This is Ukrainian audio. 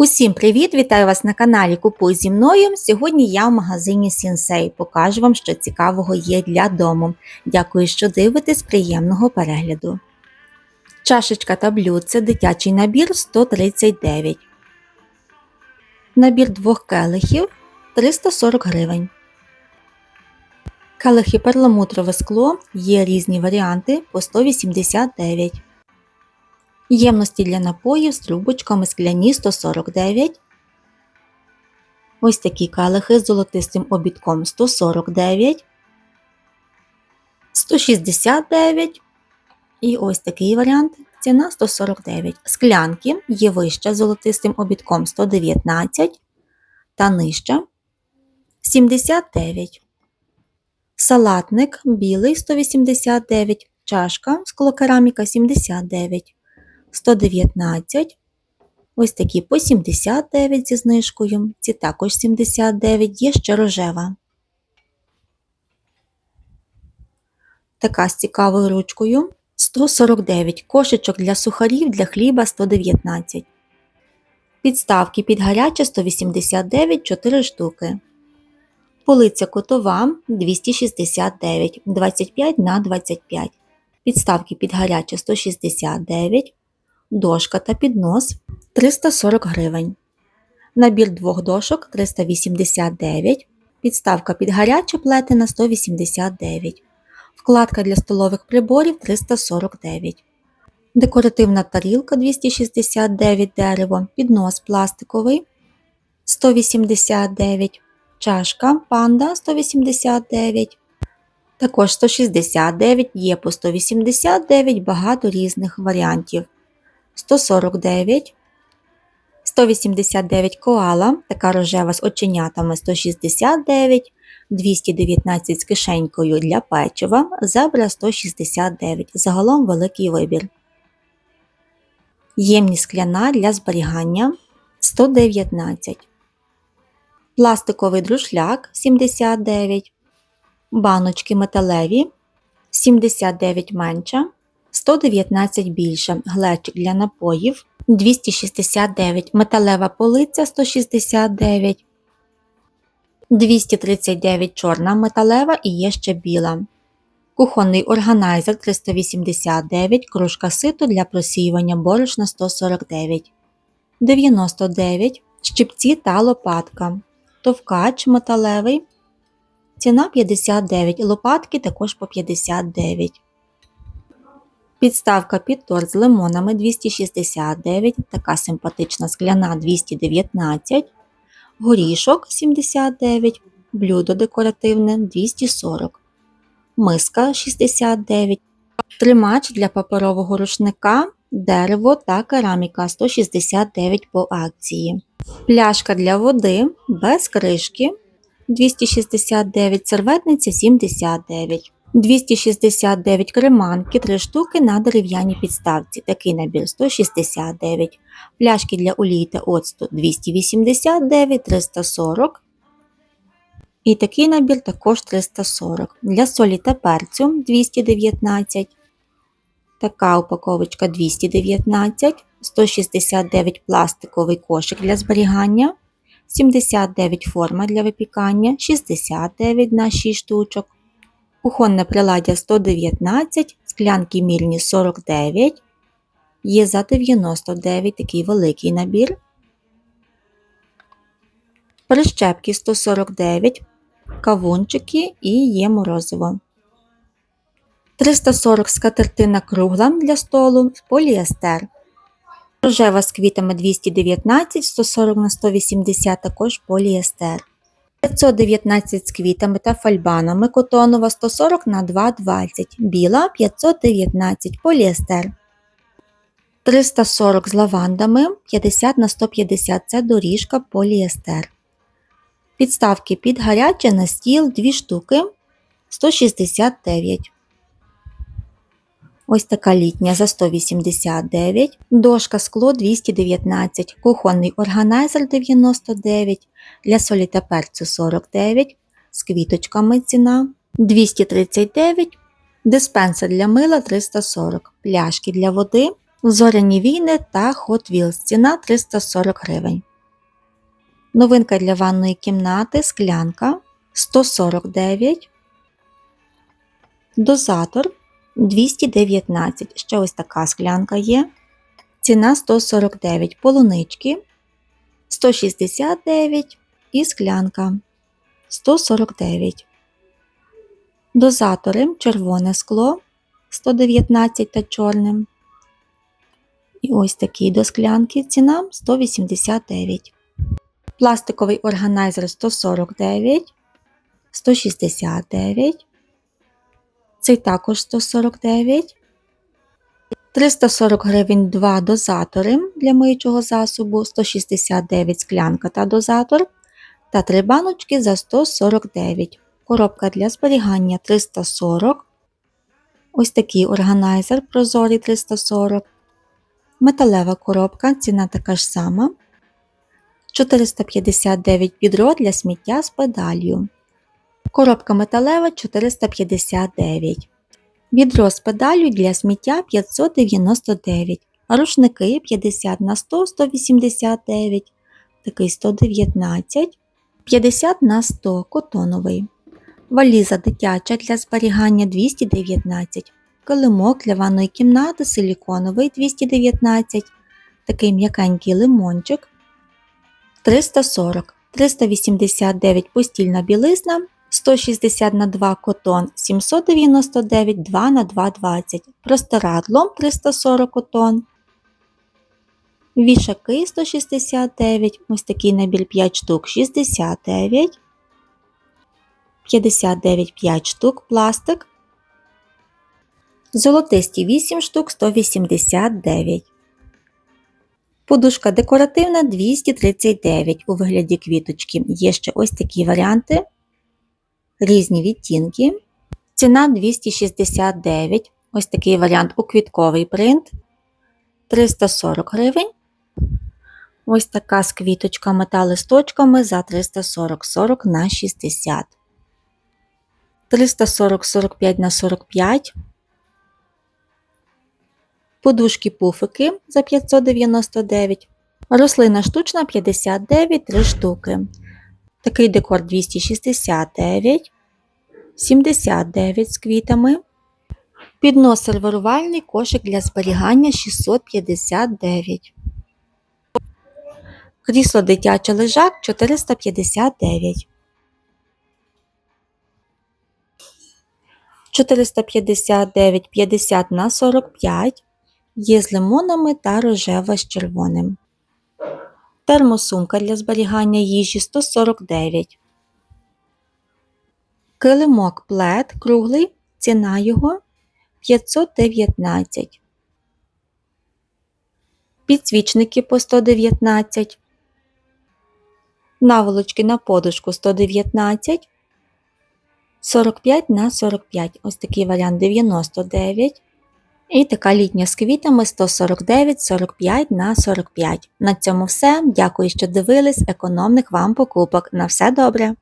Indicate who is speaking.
Speaker 1: Усім привіт! Вітаю вас на каналі Купуй зі мною. Сьогодні я в магазині Сінсей. Покажу вам, що цікавого є для дому. Дякую, що дивитесь. Приємного перегляду. Чашечка та блюдце, дитячий набір 139. Набір двох келихів 340 гривень. Келихи перламутрове скло є різні варіанти по 189 Ємності для напоїв з трубочками скляні 149. Ось такі калихи з золотистим обідком 149, 169. І ось такий варіант. Ціна 149. Склянки є вища з золотистим обідком 119 та нижча 79. Салатник білий 189, чашка склокераміка 79. 119. Ось такі по 79 зі знижкою. Ці також 79, є ще рожева. Така з цікавою ручкою 149. Кошечок для сухарів для хліба 119. Підставки під гаряче 189 4 штуки. Полиця котова 269 25 на 25. Підставки під гаряче 169 дошка та піднос 340 гривень. Набір двох дошок 389, підставка під гаряче плетена 189, вкладка для столових приборів 349, декоративна тарілка 269 дерево, піднос пластиковий 189, чашка панда 189. Також 169 є по 189 багато різних варіантів. 149, 189 коала, така рожева з оченятами 169, 219 з кишенькою для печива, зебра 169, загалом великий вибір. Ємність скляна для зберігання 119, пластиковий друшляк 79, баночки металеві 79 менша. 119 більше, глечик для напоїв 269, металева полиця 169, 239 чорна металева і є ще біла. Кухонний органайзер 389, кружка ситу для просіювання борошна 149, 99, щипці та лопатка, товкач металевий. Ціна 59, лопатки також по 59. Підставка під торт з лимонами 269, така симпатична скляна 219, горішок 79, блюдо декоративне 240, миска 69, тримач для паперового рушника, дерево та кераміка 169 по акції. Пляшка для води без кришки 269, серветниця 79. 269 креманки, 3 штуки на дерев'яній підставці. Такий набір 169. Пляшки для олії та оцту 289, 340. І такий набір також 340. Для солі та перцю 219. Така упаковочка 219, 169 пластиковий кошик для зберігання, 79 форма для випікання, 69 на 6 штучок. Кухонне приладдя 119, склянки мільні 49, є за 99 такий великий набір. Прищепки 149, кавунчики і є морозиво. 340 скатертина кругла для столу, поліестер. Рожева з квітами 219, 140 на 180 також поліестер. 519 з квітами та фальбанами котонова 140 на 220, біла 519 поліестер. 340 з лавандами 50 на 150 це доріжка поліестер. Підставки під гаряче на стіл 2 штуки 169. Ось така літня за 189, дошка скло 219, кухонний органайзер 99, для солі та перцю 49, з квіточками ціна 239, диспенсер для мила 340, пляшки для води, зоряні війни та Hot Wheels ціна 340 гривень. Новинка для ванної кімнати склянка 149. Дозатор 219. Ще ось така склянка є. Ціна 149. Полунички 169 і склянка 149. Дозатори червоне скло 119 та чорним. І ось такі до склянки ціна 189. Пластиковий органайзер 149, 169. Цей також 149. 340 гривень 2 дозатори для миючого засобу, 169 склянка та дозатор. Та 3 баночки за 149. Коробка для зберігання 340. Ось такий органайзер прозорий 340. Металева коробка, ціна така ж сама. 459 відро для сміття з педалью. Коробка металева 459. Відро з педалью для сміття 599. Рушники 50 на 100 189. Такий 119. 50 на 100 котоновий. Валіза дитяча для зберігання 219. Килимок для ванної кімнати силіконовий 219. Такий м'якенький лимончик 340, 389 постільна білизна, 160 на 2 котон 799, 2 на 2 20, простирадло 340 котон, вішаки 169, ось такий набір 5 штук 69, 59 5 штук пластик, золотисті 8 штук 189. Подушка декоративна 239 у вигляді квіточки. Є ще ось такі варіанти, різні відтінки. Ціна 269. Ось такий варіант у квітковий принт 340 гривень. Ось така з квіточками та листочками за 340 40 на 60. 340 45 на 45. Подушки пуфики за 599. Рослина штучна 59 3 штуки. Такий декор 269, 79 з квітами. Піднос сервірувальний кошик для зберігання 659. Крісло дитяче лежак 459. 459 50 на 45. Є з лимонами та рожева з червоним. Термосумка для зберігання їжі 149. Килимок плед круглий. Ціна його 519. Підсвічники по 119. Наволочки на подушку 119. 45 на 45. Ось такий варіант 99. І така літня з квітами 149 45 на 45. На цьому все. Дякую, що дивились. Економних вам покупок. На все добре!